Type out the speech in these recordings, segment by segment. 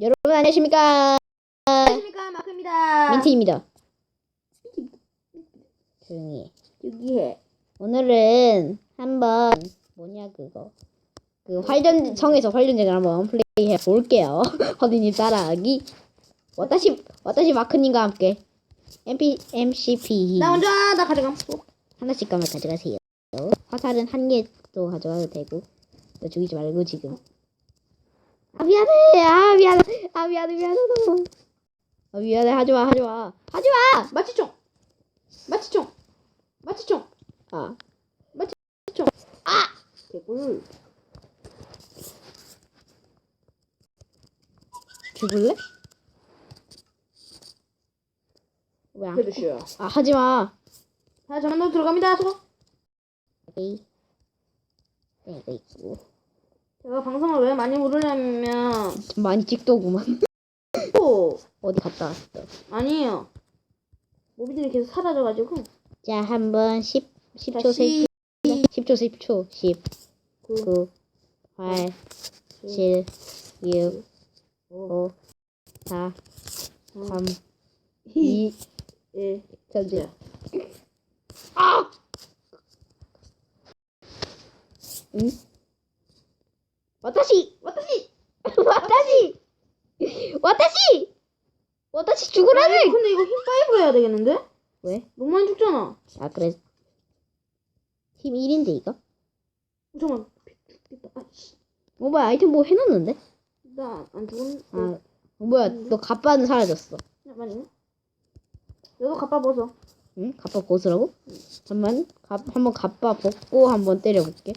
여러분 안녕하십니까? 안녕하십니까 마크입니다. 민트입니다. 조용히 해. 여기 해. 오늘은 한번 뭐냐 그거. 그 활전성에서 활전쟁을 한번 플레이해 볼게요. 허디님 따라하기. 와타시 와타시 마크님과 함께. MP MCP 나 먼저 나 가져감. 어, 하나씩 가만 가져가세요. 화살은 한 개도 가져가도 되고 너 죽이지 말고 지금 아 미안해 아 미안해 아 미안해 미안해 아 미안해 하지마 하지마 하지마 마취총. 마취총. 마취총. 아 개꿀. 죽을래? 왜 안? 해주시오. 아 하지마. 자, 저는 들어갑니다. 수고. 에이. 네, 이거 있고. 제가 방송을 왜 많이 부르냐면 좀 많이 찍더구만. 또 어디 갔다 왔어? 아니에요. 모비들이 계속 사라져가지고 자, 한번 10 10초 다시 10초 10초 10 구, 9 8 7 6 오, 5 4 3 이, 2 일. 전제. 아! 응? 와타시! 와타시! 와타시! 와타시! 와타시 죽으라네! 근데 이거 힘 파이브로 해야 되겠는데? 왜? 너무 많이 죽잖아. 아 그래 팀 1인데 이거? 어, 잠깐만. 됐다. 아, 씨. 어 뭐야 아이템 뭐 해놨는데? 나안 죽은. 아 어, 뭐야 너 갑바는 사라졌어 잠깐만요. 너도 갑바 벗어. 응? 갑바 벗으라고? 잠만 갑 한번 갑바 벗고 한번 때려볼게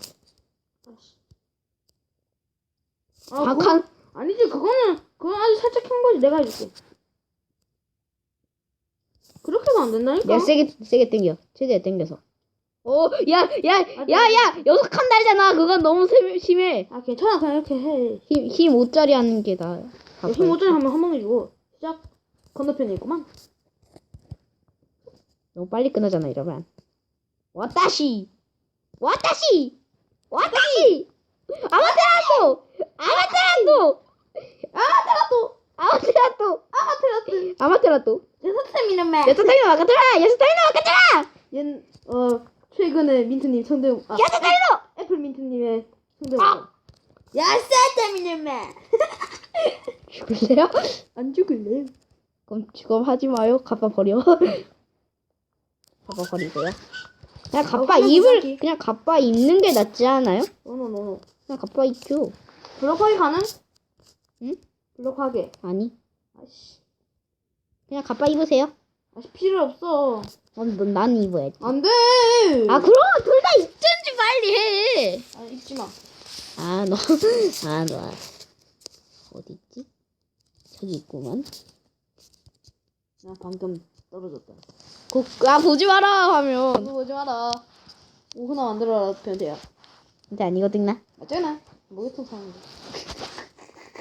아씨. 아, 아, 칸 아니지 그거는 그건 아주 살짝 한 거지 내가 해줄게. 그렇게가 안 된다니까. 내가 세게 세게 당겨. 최대한 당겨서. 오 야야야야 아, 여섯 칸 달잖아. 그건 너무 세- 심해. 아 괜찮아. 그냥 이렇게 해. 힘 힘 5짜리 하는 게 나아 힘 오전에 하면 한 방에 주고. 시작. 건너편에 있구만. 너무 빨리 끝나잖아 이러면. 와타시! 와타시! 와타시! 아마테라토 아마테라토 아마테라토 아마테라토 아마테라토 아마테라토 여섯템이는 맨. 야스타이노 와카테라 야스타이노 와카테라 얜 어 최근에 민트님 성대 아 야스타이노 애플 민트님의 성대 아! 맨. 죽을래요? 안 죽을래? 그럼 지금 하지 마요 갑바 버려 갑바 버리고요 그냥 갑바 어, 입을. 그냥 갑바 입는 게 낫지 않아요? 노노노노. 그냥 갑바 입죠 블록하기 가능? 응? 블록하게. 아니 아씨. 그냥 갑바 입으세요 아씨 필요 없어. 어, 넌 나는 입어야지 안 돼. 아 그럼 둘 다 입든지 빨리 해. 아 입지 마. 아 너, 아 너, 어디 있지? 저기 있구만. 나 방금 떨어졌다. 고, 아 보지 마라 하면. 보지 마라. 오후나 만들어라 변태야. 근데 아니거든요. 맞잖아. 모기통 사는데.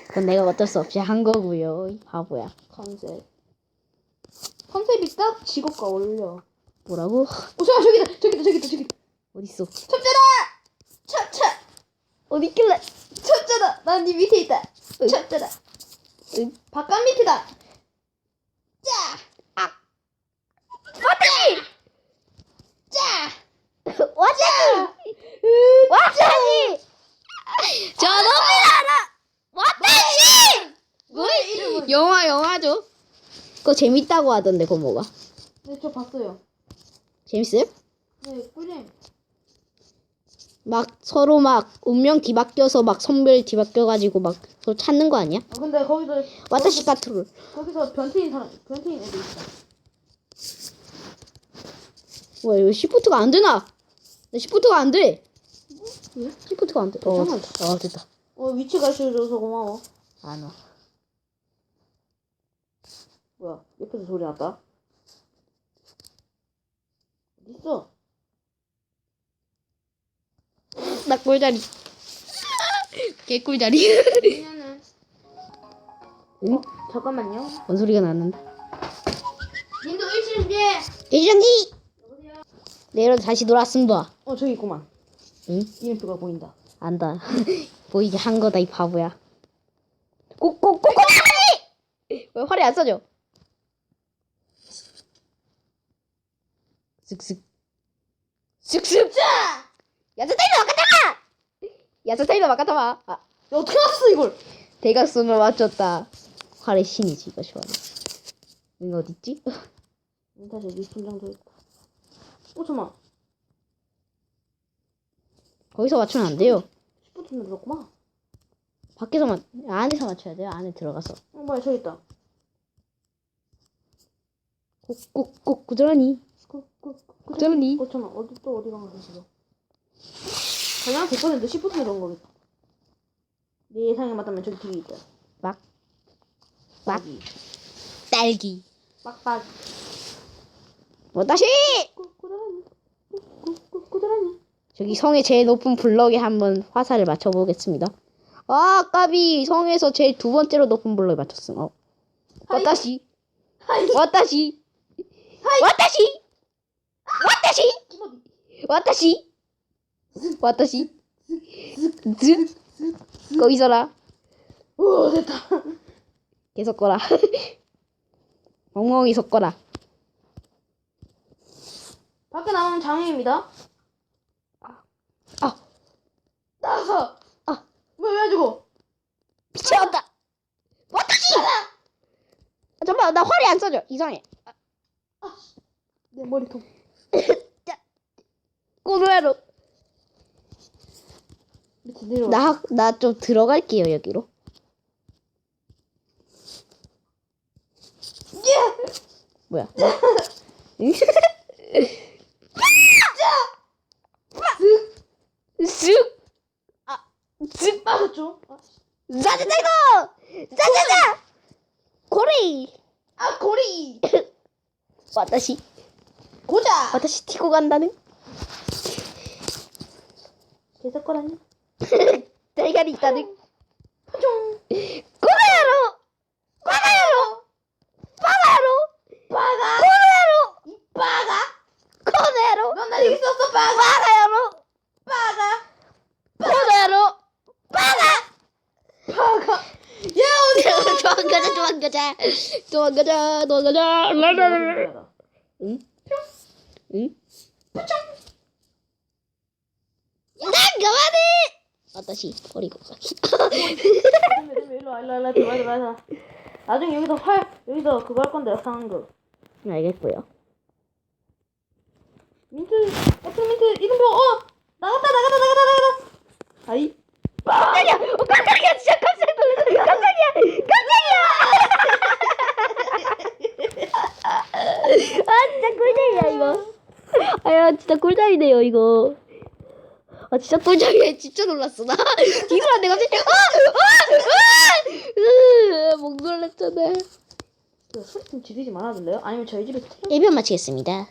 그건 내가 어쩔 수 없이 한 거고요. 이 바보야. 컨셉. 컨셉이 딱 직업과 어울려. 뭐라고? 오, 잠깐 저기다, 저기다, 저기다, 저기다. 어디 있어? 첩자다! 첩자! 어디 있길래? 첩자다! 난 네 밑에 있다. 응. 첩자다. 응. 바깥 밑이다. 짜! 와타시! 짜! 와타시! 와타시! 저놈이 알아! 와타시! 너의 이름은? 영화 영화죠. 그거 재밌다고 하던데 그거 뭐가? 네, 저 봤어요. 재밌어요? 네, 꿀잼. 막 서로 막 운명 뒤바뀌어서 막 선별 뒤바뀌어가지고 막 서로 찾는 거 아니야? 아, 근데 거기서, 와타시 카트롤 거기서 변태인 사람, 변태인 애들 있어. 와 이거 시프트가 안 되나? 나 시프트가 안 돼. 왜? 시프트가 안 돼. 어. 됐다. 어 됐다. 어, 위치 가르쳐줘서 고마워. 안 와. 뭐야, 옆에서 소리 났다. 어딨어? 나 꿀자리. 개꿀자리. 응? 어, 잠깐만요. 뭔 소리가 났는데? 님도 일시 준비해. 대전기. 여보세요. 내일 다시 놀았습니다. 어 저기 있구만. 응? 이름표가 보인다. 안다. 보이게 한 거다 이 바보야. 꼭꼭꼭꼭. 왜 활이 안 써져? 쓱쓱. 쓱쓱. 야스타이너 막았다! 야스타이너 막았다! 아, 야, 어떻게 맞았어, 이걸? 대각선을 맞췄다. 활의 신이지, 이거 좋아해. 이거 어딨지? 다시 네 분장도 했다. 어, 잠깐만. 거기서 맞추면 안 돼요. 10분 눌렀구만. 밖에서 맞, 안에서 맞춰야 돼요. 안에 들어가서. 어, 뭐야, 저기 있다. 꼭꼭꼭 구절하니. 그, 그, 그, 그. 어, 잠깐만. 어디 또 어디 간 거지, 지금? 그냥 100% 10분 누른 거겠다. 내 예상에 맞다면 저기 뒤에 있다. 막. 막. 여기. 딸기. 빡빡. 뭐 다시! 꾸, 꾸드라니. 꾸, 꾸, 꾸, 꾸드라니. 저기 성의 제일 높은 블럭에 한번 화살을 맞춰보겠습니다. 아, 까비. 성에서 제일 두 번째로 높은 블럭에 맞췄음. 어. 하이. 왔다시. 왔다시. 왔다시. 계속 거라. 멍멍이 섞어라. 밖에 나오는 장애입니다. 아, 나서. 아. 왜, 왜 죽어? 미쳐온다. 왔다시. 아, 잠깐만, 나 활이 안 써져. 이상해. 내 머리통. 내려와. 나, 나 좀 들어갈게요, 여기로. 뭐야? 응? 쓱! 아, 쓱! 맞았죠? 아, 짜자자, 이거! 짜자자! 고리! 아 고리. 와다시, 고자. 간다는? 계속 거라니. 빠가야로! 빠가. 이 빠가. 고라야로! 넌날 이길 수 없어 빠가. 빠가. 고라야로! 빠가! 빠가. 야 어디? 도망가자, 도망가자. 도망가자, 도망가자. 라라라라. 응? 응? 난 그만해! 아따시, 버리고 가기. 일로 와 일로 와 일로 와 들어와 들어와 들어와. 나중에 여기서 활 여기서 그거 할 건데 상한 거. 알겠고요. 민트 애플 민트 이름 뭐? 어 나갔다 나갔다 나갔다 나갔다. 아이. 깜짝이야! 어, 깜짝이야! 진짜 깜짝 놀랐어! 깜짝이야! 깜짝이야! 아, 진짜 꿀잼이야, 이거. 아야, 진짜 꿀잼이네요, 이거. 아, 진짜 꿀잼이야. 진짜 놀랐어. 나 뒤돌았는데 갑자기, 아! 아! 아! 으, 목 놀랐잖아. 야, 소리 좀 지르지 말아줄래요? 아니면 저희 집에 태 일변 마치겠습니다.